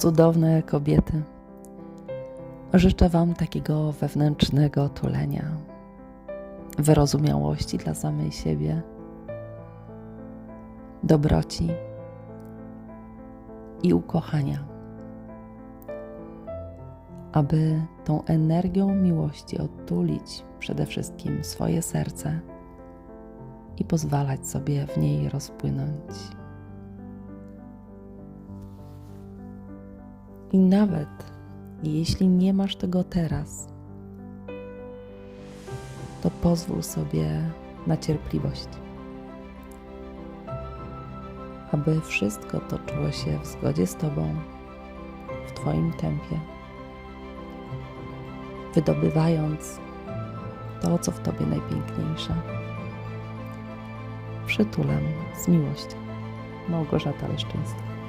cudowne kobiety. Życzę Wam takiego wewnętrznego tulenia, wyrozumiałości dla samej siebie, dobroci i ukochania, aby tą energią miłości otulić przede wszystkim swoje serce i pozwalać sobie w niej rozpłynąć. I nawet jeśli nie masz tego teraz, to pozwól sobie na cierpliwość, aby wszystko toczyło się w zgodzie z Tobą, w Twoim tempie, wydobywając to, co w Tobie najpiękniejsze. Przytulam z miłością. Małgorzata Leszczyńska.